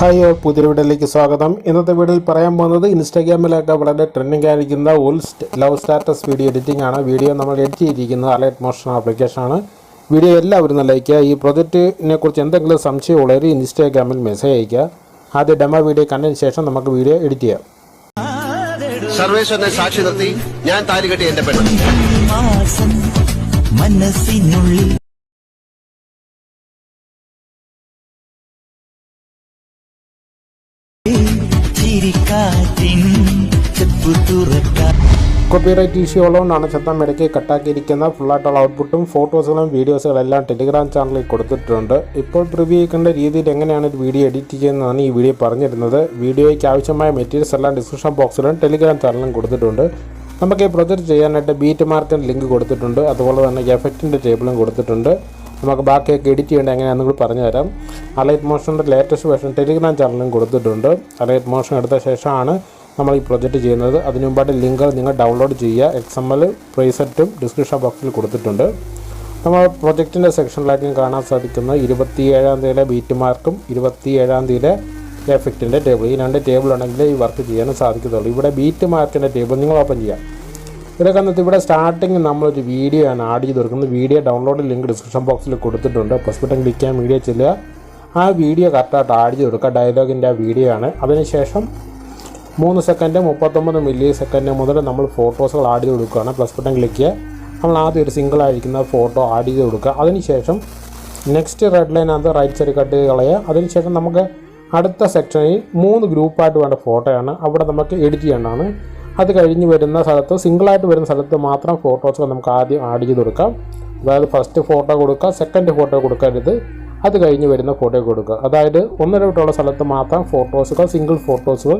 Hi പുതിയ വീഡിയോയിലേക്ക് സ്വാഗതം. ഇന്നത്തെ വീഡിയോയിൽ പറയാൻ പോകുന്നത് ഇൻസ്റ്റാഗ്രാമിലൊക്കെ വളരെ ട്രെൻഡിങ് ആയിരിക്കുന്ന all love status video editing ആണ്. വീഡിയോ നമ്മൾ എഡിറ്റ് ചെയ്തിരിക്കുന്നത് അലേറ്റ് മോഷൻ ആപ്ലിക്കേഷൻ ആണ്. വീഡിയോ എല്ലാവരും ഒന്ന് ലൈക്ക് ചെയ്യുക. ഈ പ്രൊജക്റ്റിനെ കുറിച്ച് എന്തെങ്കിലും സംശയമുള്ളവർ ഇൻസ്റ്റാഗ്രാമിൽ മെസ്സേജ് അയയ്ക്കുക. ആദ്യ ഡെമോ വീഡിയോ കണ്ടതിന് ശേഷം നമുക്ക് വീഡിയോ എഡിറ്റ് ചെയ്യാം. സർവേശ്വരനെ സാക്ഷി നിർത്തി ഞാൻ താലികെട്ടി എന്റെ പെണ്ണ്. മനസ്സിനുള്ളിൽ ചിരിക്കാറ്റിൻ ചെപ്പു തുറക്കാൻ കോപ്പിറൈറ്റ് ഇഷ്യൂ ഉള്ളതുകൊണ്ടാണ് ശബ്ദം ഇടയ്ക്ക് കട്ടാക്കിയിരിക്കുന്ന ഫുള്ളായിട്ടുള്ള ഔട്ട്പുട്ടും ഫോട്ടോസുകളും വീഡിയോസുകളും എല്ലാം ടെലിഗ്രാം ചാനലിൽ കൊടുത്തിട്ടുണ്ട്. ഇപ്പോൾ പ്രിവ്യൂ ചെയ്യേണ്ട രീതിയിൽ എങ്ങനെയാണ് ഒരു വീഡിയോ എഡിറ്റ് ചെയ്യുന്നതാണ് ഈ വീഡിയോ പറഞ്ഞിരുന്നത്. വീഡിയോയ്ക്ക് ആവശ്യമായ മെറ്റീരിയൽസ് എല്ലാം ഡിസ്ക്രിപ്ഷൻ ബോക്സിലും ടെലിഗ്രാം ചാനലിലും കൊടുത്തിട്ടുണ്ട്. നമുക്ക് ഈ പ്രൊജക്റ്റ് ചെയ്യാനായിട്ട് ബീറ്റ് മാർക്കിന്റെ ലിങ്ക് കൊടുത്തിട്ടുണ്ട്. അതുപോലെ തന്നെ എഫക്റ്റിന്റെ ടേബിളും കൊടുത്തിട്ടുണ്ട്. നമുക്ക് ബാക്കിയൊക്കെ എഡിറ്റ് ചെയ്യേണ്ട എങ്ങനെയാണെന്ന് കൂടി പറഞ്ഞു തരാം അലൈറ്റ് മോഷന്റെ ലേറ്റസ്റ്റ് വേർഷൻ ടെലിഗ്രാം ചാനലിലും കൊടുത്തിട്ടുണ്ട്. അലൈറ്റ് മോഷൻ എടുത്ത ശേഷമാണ് നമ്മൾ ഈ പ്രൊജക്റ്റ് ചെയ്യുന്നത്. അതിനു മുമ്പായിട്ട് ലിങ്ക് നിങ്ങൾ ഡൗൺലോഡ് ചെയ്യുക. എക്സ് എം എൽ പ്രീസെറ്റും ഡിസ്ക്രിപ്ഷൻ ബോക്സിൽ കൊടുത്തിട്ടുണ്ട്. നമ്മൾ പ്രൊജക്റ്റിന്റെ സെക്ഷനിലായിരിക്കും കാണാൻ സാധിക്കുന്നത് ഇരുപത്തി ഏഴാം തീയതിയിലെ ബീറ്റ് മാർക്കും ഇരുപത്തി ഏഴാം തീയതിയിലെ എഫക്റ്റിന്റെ ടേബിൾ ഈ രണ്ട് ടേബിൾ ഉണ്ടെങ്കിൽ ഈ വർക്ക് ചെയ്യാനും സാധിക്കത്തുള്ളൂ. ഇവിടെ ബീറ്റ് മാർക്കിന്റെ ടേബിൾ നിങ്ങൾ ഓപ്പൺ ചെയ്യാം ഇതൊക്കെ എന്നിട്ട് ഇവിടെ സ്റ്റാർട്ടിങ് നമ്മളൊരു വീഡിയോ ആണ് ആഡ് ചെയ്ത് കൊടുക്കുന്നത്. വീഡിയോ ഡൗൺലോഡ് ലിങ്ക് ഡിസ്ക്രിപ്ഷൻ ബോക്സിൽ കൊടുത്തിട്ടുണ്ട്. പ്ലസ് ബട്ടൺ ക്ലിക്ക് ചെയ്യാൻ വീഡിയോ ചെല്ലുക. ആ വീഡിയോ കറക്റ്റായിട്ട് ആഡ് ചെയ്ത് കൊടുക്കുക. ഡയലോഗിന്റെ ആ വീഡിയോ ആണ്. അതിനുശേഷം മൂന്ന് സെക്കൻഡ് മുപ്പത്തൊമ്പത് മില്ലി സെക്കൻഡ് മുതൽ നമ്മൾ ഫോട്ടോസുകൾ ആഡ് ചെയ്ത് കൊടുക്കുകയാണ്. പ്ലസ് ബട്ടൺ ക്ലിക്ക് ചെയ്യുക. നമ്മൾ ആദ്യം ഒരു സിംഗിൾ ആയിരിക്കുന്ന ഫോട്ടോ ആഡ് ചെയ്ത് കൊടുക്കുക. അതിനുശേഷം നെക്സ്റ്റ് റെഡ് ലൈനകത്ത് റൈറ്റ് സൈഡ് കട്ട് കളയുക. അതിനുശേഷം നമുക്ക് അടുത്ത സെക്ഷനിൽ മൂന്ന് ഗ്രൂപ്പായിട്ട് വേണ്ട ഫോട്ടോയാണ് അവിടെ നമുക്ക് എഡിറ്റ് ചെയ്യേണ്ടതാണ്. അത് കഴിഞ്ഞ് വരുന്ന സ്ഥലത്ത് സിംഗിളായിട്ട് വരുന്ന സ്ഥലത്ത് മാത്രം ഫോട്ടോസ് നമുക്ക് ആദ്യം ആഡ് ചെയ്ത് കൊടുക്കാം. അതായത് ഫസ്റ്റ് ഫോട്ടോ കൊടുക്കുക സെക്കൻഡ് ഫോട്ടോ കൊടുക്കരുത്. അത് കഴിഞ്ഞ് വരുന്ന ഫോട്ടോ കൊടുക്കുക. അതായത് ഒന്നര വിട്ടുള്ള സ്ഥലത്ത് മാത്രം ഫോട്ടോസുകൾ സിംഗിൾ ഫോട്ടോസുകൾ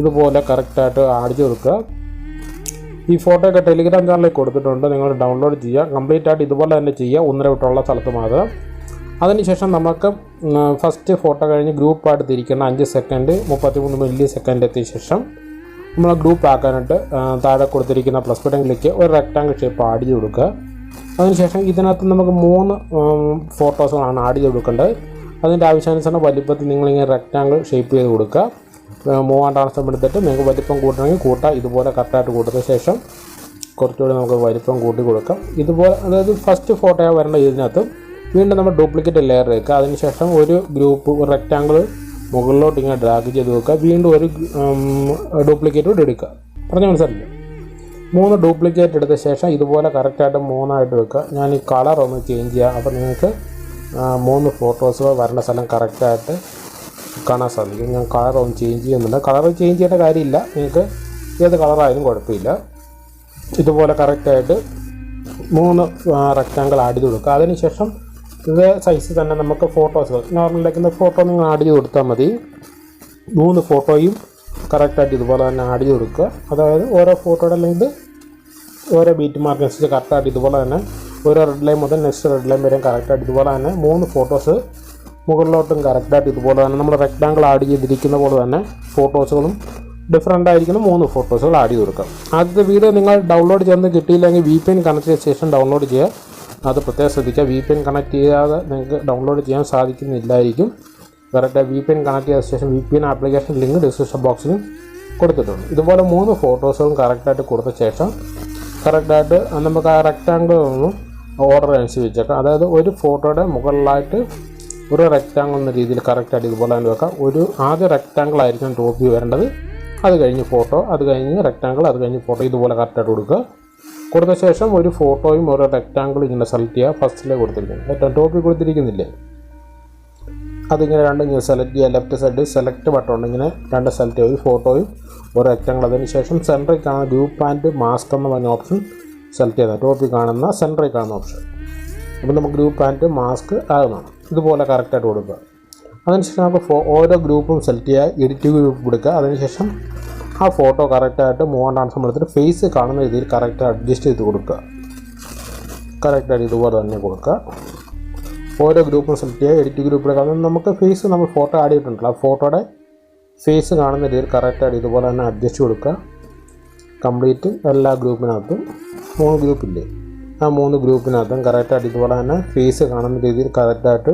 ഇതുപോലെ കറക്റ്റായിട്ട് ആഡ് ചെയ്ത് കൊടുക്കുക. ഈ ഫോട്ടോ ഒക്കെ ടെലിഗ്രാം ചാനലിൽ കൊടുത്തിട്ടുണ്ട്. നിങ്ങൾ ഡൗൺലോഡ് ചെയ്യുക. കംപ്ലീറ്റ് ആയിട്ട് ഇതുപോലെ തന്നെ ചെയ്യുക. ഒന്നര വിട്ടുള്ള സ്ഥലത്ത് മാത്രം. അതിനുശേഷം നമുക്ക് ഫസ്റ്റ് ഫോട്ടോ കഴിഞ്ഞ് ഗ്രൂപ്പായിട്ട് തിരിക്കുന്ന അഞ്ച് സെക്കൻഡ് മുപ്പത്തിമൂന്ന് മില്ലി സെക്കൻഡ് എത്തിയ ശേഷം. നമ്മൾ ഗ്രൂപ്പ് ആക്കാനായിട്ട് താഴെ കൊടുത്തിരിക്കുന്ന പ്ലസ് ബട്ടൺ ക്ലിക്ക് ഒരു റെക്റ്റാങ്കിൾ ഷേപ്പ് ആഡ് ചെയ്ത് കൊടുക്കുക. അതിനുശേഷം ഇതിനകത്ത് നമുക്ക് മൂന്ന് ഫോട്ടോസുകളാണ് ആഡ് ചെയ്ത് കൊടുക്കേണ്ടത്. അതിന്റെ ആവശ്യാനുസരണം വലിപ്പത്തിൽ നിങ്ങളിങ്ങനെ റെക്റ്റാങ്കിൾ ഷേപ്പ് ചെയ്ത് കൊടുക്കുക. മൂവാം ട്രാൻസ്ഫോം എടുത്തിട്ട് നിങ്ങൾക്ക് വലിപ്പം കൂട്ടണമെങ്കിൽ കൂട്ടാം. ഇതുപോലെ കറക്റ്റായിട്ട് കൂട്ടുന്ന ശേഷം കുറച്ചുകൂടി നമുക്ക് വലിപ്പം കൂട്ടി കൊടുക്കാം. ഇതുപോലെ അതായത് ഫസ്റ്റ് ഫോട്ടോയാണ് വരേണ്ട ഇതിനകത്ത്. വീണ്ടും നമ്മൾ ഡ്യൂപ്ലിക്കേറ്റ് ലെയർ വെക്കുക അതിനുശേഷം ഒരു ഗ്രൂപ്പ് റെക്റ്റാങ്കിൾ മുകളിലോട്ട് ഇങ്ങനെ ഡ്രാഗ് ചെയ്ത് വെക്കുക. വീണ്ടും ഒരു ഡ്യൂപ്ലിക്കേറ്റ് കൂടി എടുക്കുക. പറഞ്ഞ മനസ്സിലല്ലേ മൂന്ന് ഡ്യൂപ്ലിക്കേറ്റ് എടുത്ത ശേഷം ഇതുപോലെ കറക്റ്റായിട്ട് മൂന്നായിട്ട് വെക്കുക. ഞാൻ ഈ കളർ ഒന്ന് ചേഞ്ച് ചെയ്യാം. അപ്പോൾ നിങ്ങൾക്ക് മൂന്ന് ഫോട്ടോസ് വരേണ്ട സ്ഥലം കറക്റ്റായിട്ട് കാണാൻ സാധിക്കും. ഞാൻ കളർ ഒന്ന് ചേഞ്ച് ചെയ്യുന്നുണ്ട് കളർ ചേഞ്ച് ചെയ്യേണ്ട കാര്യമില്ല. നിങ്ങൾക്ക് ഏത് കളറായാലും കുഴപ്പമില്ല. ഇതുപോലെ കറക്റ്റായിട്ട് മൂന്ന് റെക്റ്റാങ്കിൾ ആഡ് ചെയ്ത് കൊടുക്കുക. അതിനുശേഷം ഇതേ സൈസ് തന്നെ നമുക്ക് ഫോട്ടോസുകൾ നോർമലിലേക്ക് ഫോട്ടോ നിങ്ങൾ ആഡ് ചെയ്ത് കൊടുത്താൽ മതി. മൂന്ന് ഫോട്ടോയും കറക്റ്റായിട്ട് ഇതുപോലെ തന്നെ ആഡ് ചെയ്ത് കൊടുക്കുക. അതായത് ഓരോ ഫോട്ടോയുടെ ലെങ്ത് ഓരോ ബീറ്റ് മാർക്ക് അനുസരിച്ച് കറക്റ്റായിട്ട് ഇതുപോലെ തന്നെ ഓരോ റെഡ് ലൈൻ മുതൽ നെക്സ്റ്റ് റെഡ് ലൈൻ വരെയും കറക്റ്റായിട്ട് ഇതുപോലെ തന്നെ മൂന്ന് ഫോട്ടോസ് മുകളിലോട്ടും കറക്റ്റായിട്ട് ഇതുപോലെ തന്നെ നമ്മൾ റെക്റ്റാങ്കിൾ ആഡ് ചെയ്തിരിക്കുന്ന പോലെ തന്നെ ഫോട്ടോസുകളും ഡിഫറന്റ് ആയിരിക്കുന്ന മൂന്ന് ഫോട്ടോസുകൾ ആഡ് ചെയ്ത് കൊടുക്കാം ആദ്യത്തെ വീഡിയോ നിങ്ങൾ ഡൗൺലോഡ് ചെയ്യുന്നത് കിട്ടിയില്ലെങ്കിൽ വി പി എൻ കണക്ട് ചെയ്ത ശേഷം ഡൗൺലോഡ് ചെയ്യുക. അത് പ്രത്യേകം ശ്രദ്ധിക്കുക. വി പി എൻ കണക്ട് ചെയ്യാതെ നിങ്ങൾക്ക് ഡൗൺലോഡ് ചെയ്യാൻ സാധിക്കുന്നില്ലായിരിക്കും. Correct V P N connect ചെയ്ത ശേഷം V P N application link description ബോക്സിലും കൊടുത്തിട്ടുണ്ട്. ഇതുപോലെ മൂന്ന് ഫോട്ടോസുകളും കറക്റ്റായിട്ട് കൊടുത്ത ശേഷം കറക്റ്റായിട്ട് നമുക്ക് ആ റെക്റ്റാങ്കിൾ ഒന്ന് ഓർഡർ അനുസരിച്ചേക്കാം അതായത് ഒരു ഫോട്ടോയുടെ മുകളിലായിട്ട് ഒരു റെക്റ്റാങ്കിൾ എന്ന രീതിയിൽ കറക്റ്റായിട്ട് ഇതുപോലെ തന്നെ വെക്കാം. ഒരു ആദ്യ റെക്റ്റാങ്കിൾ ആയിരിക്കും ടോപ്പ് വരേണ്ടത്. അത് കഴിഞ്ഞ് ഫോട്ടോ അത് കഴിഞ്ഞ് റെക്റ്റാങ്കിൾ അത് കഴിഞ്ഞ് ഫോട്ടോ ഇതുപോലെ കറക്റ്റായിട്ട് കൊടുക്കുക. കൊടുത്ത ശേഷം ഒരു ഫോട്ടോയും ഒരു റെക്റ്റാങ്കിൾ ഇങ്ങനെ സെലക്ട് ചെയ്യുക. ഫസ്റ്റിലേ കൊടുത്തിരിക്കുന്നത് ടോപ്പിൽ കൊടുത്തിരിക്കുന്നില്ലേ? അതിങ്ങനെ രണ്ടും ഇങ്ങനെ സെലക്ട് ചെയ്യുക. ലെഫ്റ്റ് സൈഡ് സെലക്ട് ബട്ടൺ ഇങ്ങനെ രണ്ട് സെലക്ട് ചെയ്യുക ഒരു ഫോട്ടോയും ഒരു റെക്റ്റാങ്കിൾ അതിന് ശേഷം സെന്ററിൽ കാണുന്ന ഗ്രൂപ്പ് ആൻഡ് മാസ്ക് എന്ന് പറഞ്ഞ ഓപ്ഷൻ സെലക്ട് ചെയ്യുന്നത് ടോപ്പിൽ കാണുന്ന സെന്ററിൽ കാണുന്ന ഓപ്ഷൻ അപ്പോൾ നമുക്ക് ഗ്രൂപ്പ് ആൻഡ് മാസ്ക് ആകുന്നതാണ്. ഇതുപോലെ കറക്റ്റായിട്ട് കൊടുക്കുക. അതിനുശേഷം നമുക്ക് ഓരോ ഗ്രൂപ്പും സെലക്ട് ചെയ്യുക. എഡിറ്റ് ഗ്രൂപ്പ് കൊടുക്കുക. അതിനുശേഷം ആ ഫോട്ടോ കറക്റ്റായിട്ട് മോഹൻ ട്രാൻസ്ഫോം എടുത്തിട്ട് ഫേസ് കാണുന്ന രീതിയിൽ കറക്റ്റ് അഡ്ജസ്റ്റ് ചെയ്ത് കൊടുക്കുക. കറക്റ്റായിട്ട് ഇതുപോലെ തന്നെ കൊടുക്കുക. ഓരോ ഗ്രൂപ്പും സെലക്ട് ചെയ്യുക. എഡിറ്റ് ഗ്രൂപ്പിൽ കാണുന്നത് നമുക്ക് ഫേസ് നമ്മൾ ഫോട്ടോ ആഡ് ചെയ്തിട്ടുണ്ടല്ലോ. ആ ഫോട്ടോയുടെ ഫേസ് കാണുന്ന രീതിയിൽ കറക്റ്റായിട്ട് ഇതുപോലെ തന്നെ അഡ്ജസ്റ്റ് കൊടുക്കുക. കംപ്ലീറ്റ് എല്ലാ ഗ്രൂപ്പിനകത്തും മൂന്ന് ഗ്രൂപ്പില്ലേ ആ മൂന്ന് ഗ്രൂപ്പിനകത്തും കറക്റ്റായിട്ട് ഇതുപോലെ തന്നെ ഫേസ് കാണുന്ന രീതിയിൽ കറക്റ്റായിട്ട്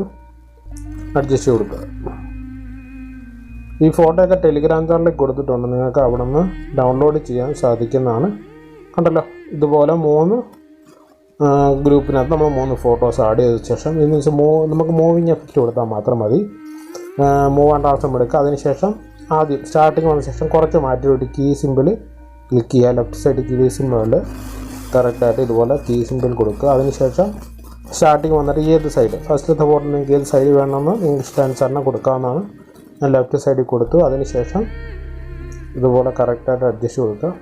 അഡ്ജസ്റ്റ് കൊടുക്കുക. ഈ ഫോട്ടോ ഒക്കെ ടെലിഗ്രാം ചാനലിൽ കൊടുത്തിട്ടുണ്ട്. നിങ്ങൾക്ക് അവിടെ നിന്ന് ഡൗൺലോഡ് ചെയ്യാൻ സാധിക്കുന്നതാണ്. കണ്ടല്ലോ? ഇതുപോലെ മൂന്ന് ഗ്രൂപ്പിനകത്ത് നമ്മൾ മൂന്ന് ഫോട്ടോസ് ആഡ് ചെയ്ത ശേഷം ഇതിന് വെച്ചാൽ മൂ നമുക്ക് മൂവിങ് എഫക്റ്റ് കൊടുത്താൽ മാത്രം മതി. മൂവ് ആൻഡ് ആസം എടുക്കുക. അതിനുശേഷം ആദ്യം സ്റ്റാർട്ടിങ് വന്ന ശേഷം കുറച്ച് മാറ്റി വിട്ട് കീ സിമ്പിൾ ക്ലിക്ക് ചെയ്യുക. ലെഫ്റ്റ് സൈഡ് കീ സിമ്പിൾ കറക്റ്റായിട്ട് ഇതുപോലെ കീ സിമ്പിൾ കൊടുക്കുക. അതിനുശേഷം സ്റ്റാർട്ടിങ് വന്നിട്ട് ഏത് സൈഡ് ഫസ്റ്റ് ഫോട്ടോ നിങ്ങൾക്ക് ഏത് സൈഡ് വേണമെന്ന് നിങ്ങൾക്ക് ഇഷ്ടാനുസരണം കൊടുക്കാവുന്നതാണ്. ലെഫ്റ്റ് സൈഡിൽ കൊടുത്തു. അതിനുശേഷം ഇതുപോലെ കറക്റ്റായിട്ട് അഡ്ജസ്റ്റ് കൊടുക്കുക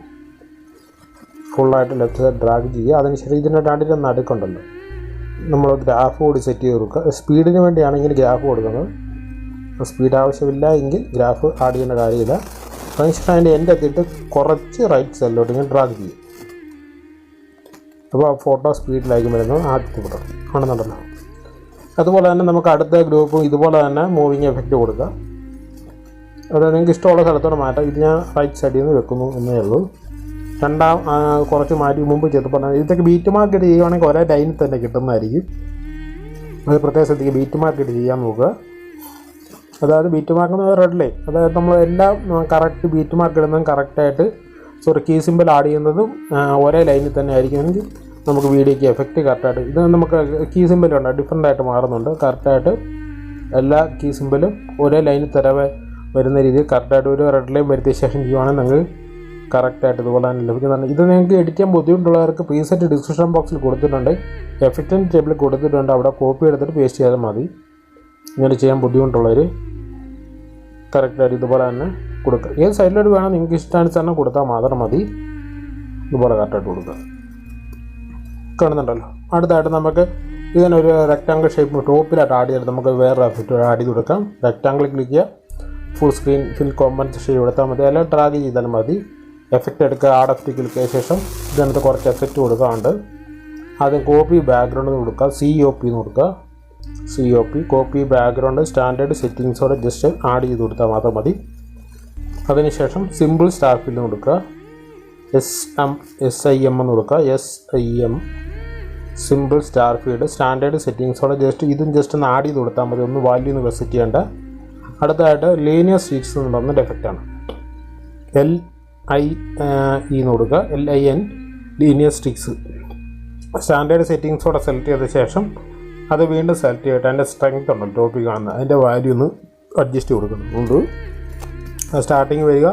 ഫുള്ളായിട്ട് ലെഫ്റ്റ് സൈഡ് ഡ്രാഗ് ചെയ്യുക. അതിനുശേഷം ഇതിന്റെ രണ്ടിന്റെ നടുക്കുണ്ടല്ലോ. നമ്മൾ ഗ്രാഫ് കൂടി സെറ്റ് ചെയ്ത് കൊടുക്കുക. സ്പീഡിന് വേണ്ടിയാണെങ്കിൽ ഗ്രാഫ് കൊടുക്കുന്നത്. സ്പീഡ് ആവശ്യമില്ല എങ്കിൽ ഗ്രാഫ് ആഡ് ചെയ്യേണ്ട കാര്യമില്ല. അതിനുശേഷം അതിന്റെ എന്റെ എത്തിയിട്ട് കുറച്ച് റൈറ്റ് സൈഡിലോട്ട് ഇങ്ങനെ ഡ്രാഗ് ചെയ്യും അപ്പോൾ ആ ഫോട്ടോ സ്പീഡിലായിരിക്കും വരുന്നത് ആദ്യത്തെ ഫോട്ടോ കാണുന്നുണ്ടല്ലോ. അതുപോലെ തന്നെ നമുക്ക് അടുത്ത ഗ്രൂപ്പും ഇതുപോലെ തന്നെ മൂവിങ് എഫക്റ്റ് കൊടുക്കാം അത് നിങ്ങൾക്ക് ഇഷ്ടമുള്ള സ്ഥലത്തോടെ മാറ്റാം. ഇത് ഞാൻ റൈറ്റ് സൈഡിൽ നിന്ന് വെക്കുന്നു എന്നേ ഉള്ളൂ. രണ്ടാം കുറച്ച് മാറ്റി മുമ്പ് ചെയ്ത് പറഞ്ഞാൽ ഇതൊക്കെ ബീറ്റ് മാർക്കറ്റ് ചെയ്യുവാണെങ്കിൽ ഒരേ ലൈനിൽ തന്നെ കിട്ടുന്നതായിരിക്കും. അത് പ്രത്യേക ശ്രദ്ധിക്കുക. ബീറ്റ് മാർക്കറ്റ് ചെയ്യാൻ നോക്കുക. അതായത് ബീറ്റ് മാർക്ക് എന്ന് റെഡ് അതായത് നമ്മൾ എല്ലാം കറക്റ്റ് ബീറ്റ് മാർക്ക് ഇടുന്നതും കറക്റ്റായിട്ട് സോറി കീ സിമ്പിൾ ആഡ് ചെയ്യുന്നതും ഒരേ ലൈനിൽ തന്നെ ആയിരിക്കുമെങ്കിൽ നമുക്ക് വീഡിയോയ്ക്ക് എഫക്റ്റ് കറക്റ്റായിട്ട് ഇത് നമുക്ക് കീ സിമ്പിൾ ഉണ്ട്. ഡിഫറെന്റ് ആയിട്ട് മാറുന്നുണ്ട്. കറക്റ്റായിട്ട് എല്ലാ കീ സിമ്പിളും ഒരേ ലൈനിൽ തരവേ വരുന്ന രീതിയിൽ കറക്റ്റായിട്ട് ഒരു റെഡ് ലൈൻ വരുത്തിയ ശേഷം ചെയ്യുവാണെങ്കിൽ നിങ്ങൾക്ക് കറക്റ്റായിട്ട് ഇതുപോലെ തന്നെ ലഭിക്കുന്നതാണ് ഇത് നിങ്ങൾക്ക് എഡിറ്റ് ചെയ്യാൻ ബുദ്ധിമുട്ടുള്ളവർക്ക് പ്രീസെറ്റ് ഡിസ്ക്രിപ്ഷൻ ബോക്സിൽ കൊടുത്തിട്ടുണ്ട്. എഫക്റ്റിന്റെ ടേബിൾ കൊടുത്തിട്ടുണ്ട്. അവിടെ കോപ്പി എടുത്തിട്ട് പേസ്റ്റ് ചെയ്താൽ മതി. ഇങ്ങനെ ചെയ്യാൻ ബുദ്ധിമുട്ടുള്ളവർ കറക്റ്റായിട്ട് ഇതുപോലെ തന്നെ കൊടുക്കുക. ഏത് സൈഡിലോട്ട് വേണം നിങ്ങൾക്ക് ഇഷ്ടാനുസരണം കൊടുത്താൽ മാത്രം മതി. ഇതുപോലെ കറക്റ്റായിട്ട് കൊടുക്കുക. കാണുന്നുണ്ടല്ലോ. അടുത്തായിട്ട് നമുക്ക് ഇതിനൊരു റെക്റ്റാങ്കിൾ ഷേപ്പ് ടോപ്പിലായിട്ട് ആഡ് ചെയ്തിട്ട് നമുക്ക് വേറെ എഫക്റ്റ് ആഡ് ചെയ്ത് കൊടുക്കാം. റെക്റ്റാങ്കിൾ ക്ലിക്ക് ചെയ്യുക. ഫുൾ സ്ക്രീൻ ഫിൽ കോമ്പൻസേഷൻ കൊടുത്താൽ മതി. അല്ലെങ്കിൽ ഡ്രാഗ് ചെയ്താൽ മതി. എഫക്റ്റ് എടുക്കുക ആഡ് എഫക്റ്റ് ക്ലിക്ക് ചെയ്ത ശേഷം ഇതിനകത്ത് കുറച്ച് എഫക്റ്റ് കൊടുക്കാണ്ട് ആദ്യം കോപ്പി ബാക്ക്ഗ്രൗണ്ട് കൊടുക്കുക സി ഒ പി എന്ന് കൊടുക്കുക. C O P copy background standard സെറ്റിങ്സോടെ just add ചെയ്ത് കൊടുത്താൽ മാത്രം മതി. അതിനുശേഷം സിമ്പിൾ സ്റ്റാർ ഫിൽ കൊടുക്കുക. S M S I M എന്ന് കൊടുക്കുക. S I M simple star feed standard സെറ്റിങ്സോടെ just ഇതും ജസ്റ്റ് ഒന്ന് ആഡ് ചെയ്ത് കൊടുത്താൽ മതി. ഒന്ന് വാല്യൂ ഒന്ന് സെറ്റ് ചെയ്യേണ്ട. അടുത്തതായിട്ട് ലീനിയർ സ്വിച്ച് എന്ന് പറഞ്ഞ എഫക്റ്റാണ് എൽ ഐ ഇ എന്ന് കൊടുക്കുക. L I N linear sticks standard സെറ്റിങ്സോടെ select ചെയ്ത ശേഷം അത് വീണ്ടും സെലക്ട് ചെയ്തിട്ട് അതിന്റെ സ്ട്രെങ്ത് ഉണ്ടല്ലോ ടോപ്പിക് കാണുന്നത്. അതിന്റെ വാല്യൂ ഒന്ന് അഡ്ജസ്റ്റ് കൊടുക്കുന്നുണ്ട് സ്റ്റാർട്ടിങ് വരിക.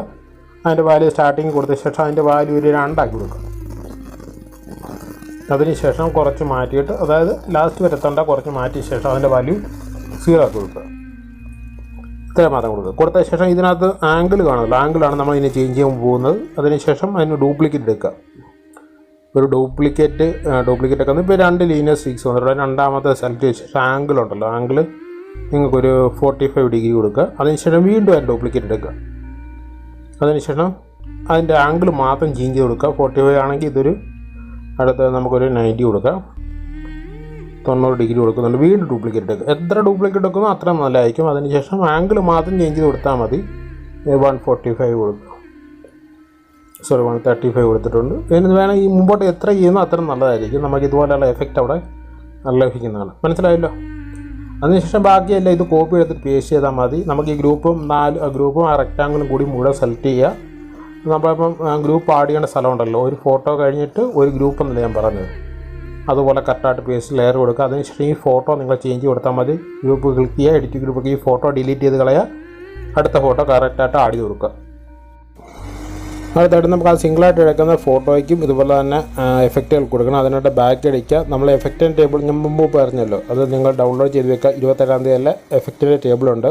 അതിന്റെ വാല്യൂ സ്റ്റാർട്ടിങ് കൊടുത്ത ശേഷം അതിന്റെ വാല്യൂ ഒരു രണ്ടാക്കി കൊടുക്കുക. അതിനുശേഷം കുറച്ച് മാറ്റിയിട്ട് അതായത് ലാസ്റ്റ് വരെത്തേണ്ട കുറച്ച് മാറ്റിയ ശേഷം അതിന്റെ വാല്യൂ സീറോ ആക്കി കൊടുക്കുക. ഇത്രയും മാത്രം കൊടുക്കുക. കൊടുത്ത ശേഷം ഇതിനകത്ത് ആംഗിൾ കാണുമല്ലോ. ആംഗിളാണ് നമ്മൾ ഇതിനെ ചേഞ്ച് ചെയ്യാൻ പോകുന്നത്. അതിനുശേഷം അതിന് ഡ്യൂപ്ലിക്കേറ്റ് എടുക്കുക. ഒരു ഡ്യൂപ്ലിക്കേറ്റ് ഡ്യൂപ്ലിക്കേറ്റ് ഒക്കെ ഇപ്പോൾ രണ്ട് ലീനിയർ സ്റ്റിക്സ് വന്നിട്ട് രണ്ടാമത്തെ സെലക്ട് ചെയ്ത ശേഷം ആംഗിൾ ഉണ്ടല്ലോ. ആംഗിൾ നിങ്ങൾക്കൊരു ഫോർട്ടി ഫൈവ് ഡിഗ്രി കൊടുക്കുക അതിനുശേഷം വീണ്ടും അതിന് ഡ്യൂപ്ലിക്കേറ്റ് എടുക്കുക. അതിനുശേഷം അതിന്റെ ആംഗിൾ മാത്രം ചേഞ്ച് ചെയ്ത് കൊടുക്കുക. ഫോർട്ടി ഫൈവ് ആണെങ്കിൽ ഇതൊരു അടുത്ത നമുക്കൊരു നയന്റി കൊടുക്കാം. തൊണ്ണൂറ് ഡിഗ്രി കൊടുക്കുന്നുണ്ട്. വീണ്ടും ഡ്യൂപ്ലിക്കേറ്റ് എടുക്കുക എത്ര ഡ്യൂപ്ലിക്കേറ്റ് എടുക്കുന്നോ അത്ര നല്ലതായിരിക്കും. അതിനുശേഷം ആംഗിൾ മാത്രം ചേഞ്ച് ചെയ്ത് കൊടുത്താൽ മതി. വൺ ഫോർട്ടി ഫൈവ് കൊടുക്കുക സോറി വൺ തേർട്ടി ഫൈവ് കൊടുത്തിട്ടുണ്ട്. ഇനി വേണമെങ്കിൽ ഈ മുമ്പോട്ട് എത്ര ചെയ്യുന്നോ അത്ര നല്ലതായിരിക്കും. നമുക്ക് ഇതുപോലെയുള്ള എഫക്റ്റ് അവിടെ നല്ല ലഭിക്കുന്നതാണ്. മനസ്സിലായല്ലോ? അതിനുശേഷം ബാക്കിയെല്ലാം ഇത് കോപ്പി എടുത്തിട്ട് പേസ്റ്റ് ചെയ്താൽ മതി. നമുക്ക് ഈ ഗ്രൂപ്പും നാല് ഗ്രൂപ്പും ആ റെക്റ്റാങ്കിളും കൂടി മുഴുവൻ സെലക്ട് ചെയ്യുക. നമ്മളിപ്പം ഗ്രൂപ്പ് ആഡ് ചെയ്യേണ്ട സ്ഥലമുണ്ടല്ലോ. ഒരു ഫോട്ടോ കഴിഞ്ഞിട്ട് ഒരു ഗ്രൂപ്പ് എന്നല്ല ഞാൻ പറഞ്ഞത്? അതുപോലെ കറക്റ്റായിട്ട് പേസ്റ്റ് ലെയർ കൊടുക്കുക. അതിനുശേഷം ഈ ഫോട്ടോ നിങ്ങൾ ചേഞ്ച് കൊടുത്താൽ മതി. ഗ്രൂപ്പ് ക്ലിക്ക് ചെയ്യുക. എഡിറ്റ് ഗ്രൂപ്പ് ഈ ഫോട്ടോ ഡിലീറ്റ് ചെയ്ത് കളയുക. അടുത്ത ഫോട്ടോ കറക്റ്റായിട്ട് ആഡ് ചെയ്ത് കൊടുക്കുക അടുത്തായിട്ട് നമുക്ക് ആ സിംഗിളായിട്ട് എടുക്കുന്ന ഫോട്ടോയ്ക്കും ഇതുപോലെ തന്നെ എഫക്റ്റുകൾ കൊടുക്കണം. അതിനായിട്ട് ബാക്ക് അടിക്കുക. നമ്മൾ എഫക്റ്റിന്റെ ടേബിൾ ഞാൻ മുമ്പ് പറഞ്ഞല്ലോ. അത് നിങ്ങൾ ഡൗൺലോഡ് ചെയ്ത് വെക്കുക. ഇരുപത്തേഴാം തീയതി അല്ല? എഫക്റ്റിന്റെ ടേബിളുണ്ട്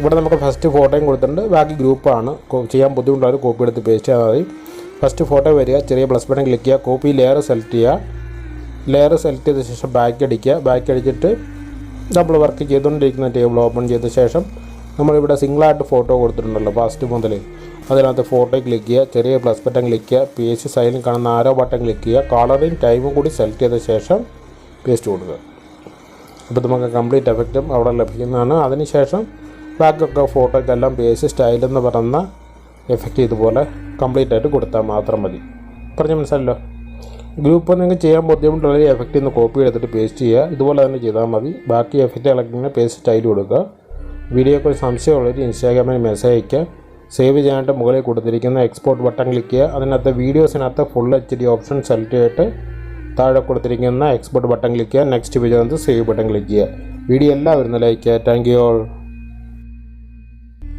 ഇവിടെ നമുക്ക് ഫസ്റ്റ് ഫോട്ടോയും കൊടുത്തിട്ടുണ്ട്. ബാക്കി ഗ്രൂപ്പാണ് ചെയ്യാൻ ബുദ്ധിമുട്ടുള്ളവർ കോപ്പി എടുത്ത് പേസ്റ്റ് ചെയ്താൽ മതി. ഫസ്റ്റ് ഫോട്ടോ വരിക. ചെറിയ പ്ലസ് ബട്ടൺ ക്ലിക്ക് ചെയ്യുക. കോപ്പി ലെയർ സെലക്ട് ചെയ്യുക. ലെയർ സെലക്ട് ചെയ്ത ശേഷം ബാക്ക് അടിക്കുക. ബാക്ക് അടിച്ചിട്ട് നമ്മൾ വർക്ക് ചെയ്തുകൊണ്ടിരിക്കുന്ന ടേബിൾ ഓപ്പൺ ചെയ്ത ശേഷം നമ്മളിവിടെ സിംഗിളായിട്ട് ഫോട്ടോ കൊടുത്തിട്ടുണ്ടല്ലോ ഫസ്റ്റ് മുതൽ അതിനകത്ത് ഫോട്ടോ ക്ലിക്ക് ചെയ്യുക ചെറിയ പ്ലസ് ബട്ടൺ ക്ലിക്ക് ചെയ്യുക പേസ്റ്റ് സൈഡിൽ കാണുന്ന ആരോ ബട്ടൺ ക്ലിക്ക് ചെയ്യുക കളറും ടൈമും കൂടി സെലക്ട് ചെയ്ത ശേഷം പേസ്റ്റ് കൊടുക്കുക. അപ്പോൾ നമുക്ക് കംപ്ലീറ്റ് എഫക്റ്റും അവിടെ ലഭിക്കുന്നതാണ്. അതിനുശേഷം ബാക്കൊക്കെ ഫോട്ടോയ്ക്കെല്ലാം പേസ്റ്റ് സ്റ്റൈൽ എന്ന് പറയുന്ന എഫക്റ്റ് ഇതുപോലെ കംപ്ലീറ്റ് ആയിട്ട് കൊടുത്താൽ മാത്രം മതി. പറഞ്ഞു മനസ്സിലല്ലോ ഗ്രൂപ്പ് നിങ്ങൾക്ക് ചെയ്യാൻ ബുദ്ധിമുട്ടുള്ള എഫക്റ്റ് ഒന്ന് കോപ്പി എടുത്തിട്ട് പേസ്റ്റ് ചെയ്യുക. ഇതുപോലെ തന്നെ ചെയ്താൽ മതി. ബാക്കി എഫക്റ്റ് ഇളക്കി പേസ്റ്റ് ആയിട്ട് കൊടുക്കുക. വീഡിയോയെക്കുറിച്ച് സംശയമുള്ളവർ ഇൻസ്റ്റാഗ്രാമിൽ മെസ്സേജ് അയക്കുക സേവ് ചെയ്യാനായിട്ട് മുകളിൽ കൊടുത്തിരിക്കുന്ന എക്സ്പോർട്ട് ബട്ടൺ ക്ലിക്ക് ചെയ്യുക. അതിനകത്ത് വീഡിയോസിനകത്ത് full H D option select ചെയ്തിട്ട് താഴെ കൊടുത്തിരിക്കുന്ന എക്സ്പോർട്ട് ബട്ടൺ ക്ലിക്ക് ചെയ്യുക. Next video save button click ചെയ്യുക. വീഡിയോ എല്ലാവരും ലൈക്ക് ചെയ്യുക. Thank you all